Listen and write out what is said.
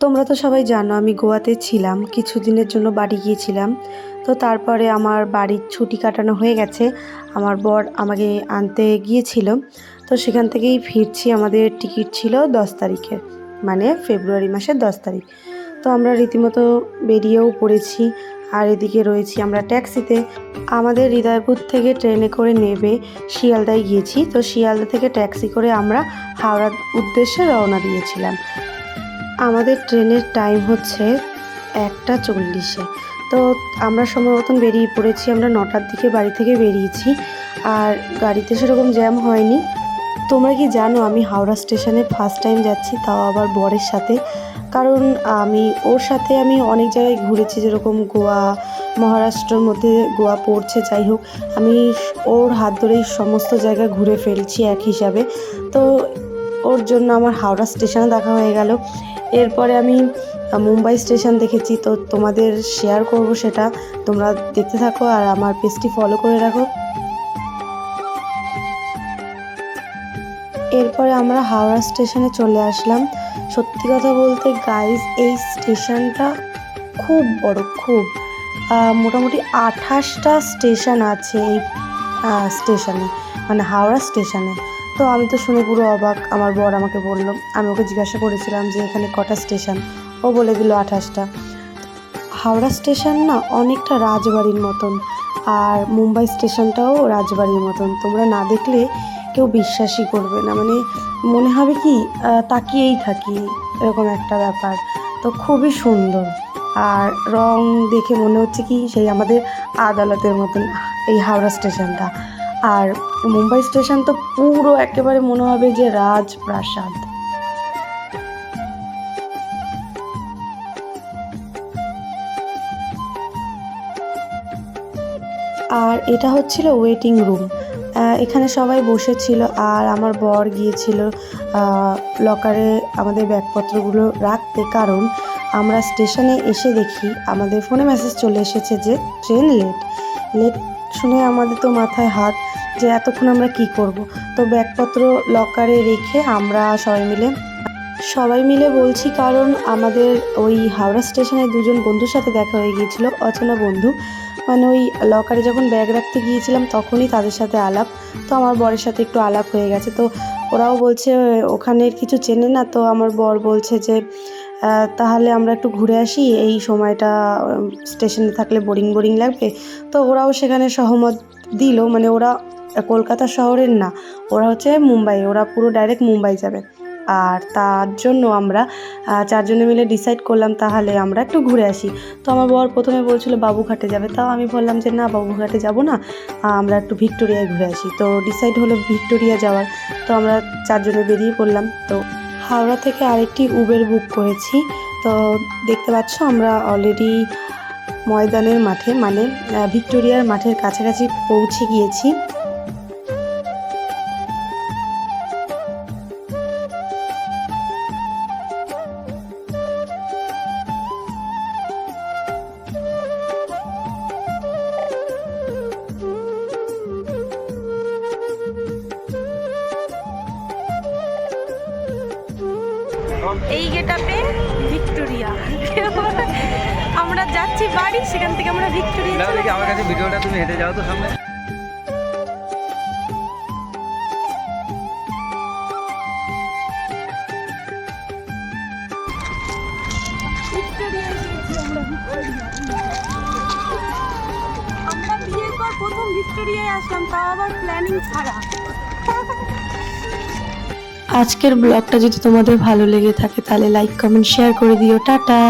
তোমরা তো সবাই জানো আমি গোয়াতে ছিলাম, কিছুদিনের জন্য বাড়ি গিয়েছিলাম। তো তারপরে আমার বাড়ির ছুটি কাটানো হয়ে গেছে, আমার বর আমাকে আনতে গিয়েছিল। তো সেখান থেকেই ফিরছি, আমাদের টিকিট ছিল দশ তারিখের মানে ফেব্রুয়ারি মাসের দশ তারিখ। তো আমরা রীতিমতো বেরিয়েও পড়েছি, আর এদিকে রয়েছি আমরা ট্যাক্সিতে। আমাদের হৃদয়পুর থেকে ট্রেনে করে নেবে শিয়ালদায় গিয়েছি, তো শিয়ালদা থেকে ট্যাক্সি করে আমরা হাওড়ার উদ্দেশ্যে রওনা দিয়েছিলাম। আমাদের ট্রেনের টাইম হচ্ছে একটা চল্লিশে। তো আমরা সময় মতন বেরিয়ে পড়েছি, আমরা নটার দিকে বাড়ি থেকে বেরিয়েছি আর গাড়িতে সেরকম জ্যাম হয়নি। তোমরা কি জানো আমি হাওড়া স্টেশনে ফার্স্ট টাইম যাচ্ছি, তাও আবার বরের সাথে। কারণ আমি, ওর সাথে আমি অনেক জায়গায় ঘুরেছি, যেরকম গোয়া, মহারাষ্ট্রের মধ্যে গোয়া পড়ছে, যাই হোক, আমি ওর হাত ধরেই সমস্ত জায়গা ঘুরে ফেলছি এক হিসাবে। তো ওর জন্য আমার হাওড়া স্টেশনে দেখা হয়ে গেল। এরপরে আমি মুম্বাই স্টেশন দেখেছি, তো তোমাদের শেয়ার করব সেটা। তোমরা দেখতে থাকো আর আমার পেজটি ফলো করে রাখো। এরপরে আমরা হাওড়া স্টেশনে চলে আসলাম। সত্যি কথা বলতে গাইজ এই স্টেশনটা খুব বড়, খুব মোটামুটি আঠাশটা স্টেশন আছে এই স্টেশনে মানে হাওড়া স্টেশনে। তো আমি তো শুনে পুরো অবাক। আমার বর আমাকে বলল, আমি ওকে জিজ্ঞাসা করেছিলাম যে এখানে কটা স্টেশন? ও বলে দিল আঠাশটা। হাওড়া স্টেশন না অনেকটা রাজবাড়ির মতন, আর মুম্বাই স্টেশনটাও রাজবাড়ির মতন। তোমরা না দেখলে কেউ বিশ্বাসই করবে না। মানে মনে হবে কি তাকিয়েই থাকি, এরকম একটা ব্যাপার। তো খুবই সুন্দর। আর রং দেখে মনে হচ্ছে কি, সেই আমাদের আদালতের মতন এই হাওড়া স্টেশনটা। আর মুম্বাই স্টেশন তো পুরো একেবারে মনে হবে যে রাজপ্রাসাদ। আর এটা হচ্ছিল ওয়েটিং রুম এখানে সবাই বসেছিল আর আমার বর গিয়েছিল লকারে আমাদের ব্যাগপত্রগুলো রাখতে। কারণ আমরা স্টেশনে এসে দেখি, আমাদের ফোনে মেসেজ চলে এসেছে যে, ট্রেন লেট লেট শুনে আমাদের তো মাথায় হাত যে এতক্ষণ আমরা কি করব। তো ব্যাগপত্র লকারে রেখে আমরা সবাই মিলে সবাই মিলে বলছি কারণ আমাদের ওই হাওড়া স্টেশনে দুজন বন্ধুর সাথে দেখা হয়ে গিয়েছিল, অচেনা বন্ধু। মানে ওই লকারে যখন ব্যাগ রাখতে গিয়েছিলাম তখনই তাদের সাথে আলাপ। তো আমার বরের সাথে একটু আলাপ হয়ে গেছে। তো ওরাও বলছে, ওখানের কিছু চেনে না? তো আমার বর বলছে যে তাহলে আমরা একটু ঘুরে আসি, এই সময়টা স্টেশনে থাকলে বোরিং বোরিং লাগবে। তো ওরাও সেখানে সহমত দিল মানে ওরা কলকাতা শহরের না, ওরা হচ্ছে মুম্বাই, ওরা পুরো ডাইরেক্ট মুম্বাই যাবে। আর তার জন্য আমরা চারজনে মিলে ডিসাইড করলাম তাহলে আমরা একটু ঘুরে আসি। তো আমার বর প্রথমে বলছিল বাবুঘাটে যাবে তাও আমি বললাম যে না, বাবুঘাটে যাব না আমরা একটু ভিক্টোরিয়ায় ঘুরে আসি। তো ডিসাইড হলো ভিক্টোরিয়া যাওয়ার, তো আমরা চারজনে বেরিয়ে পড়লাম। তো হাওড়া থেকে আরেকটি উবের বুক করেছি। তো দেখতে পাচ্ছ, আমরা অলরেডি ময়দানের মাঠে মানে ভিক্টোরিয়ার মাঠের কাছাকাছি পৌঁছে গিয়েছি। এই গেটাপে ভিক্টোরিয়া। আমরা যাচ্ছি বাড়ি সেখান থেকে আমরা ভিক্টোরিয়া দেখি আমার কাছে ভিডিওটা তুমি হেঁটে যাও তো সামনে। আমরা আমরা বিয়ের পর প্রথম ভিক্টোরিয়ায় আসলাম তাও আবার প্ল্যানিং ছাড়া। আজকের ব্লগটা যদি তোমাদের ভালো লেগে থাকে তাহলে লাইক কমেন্ট শেয়ার করে দিও। টাটা!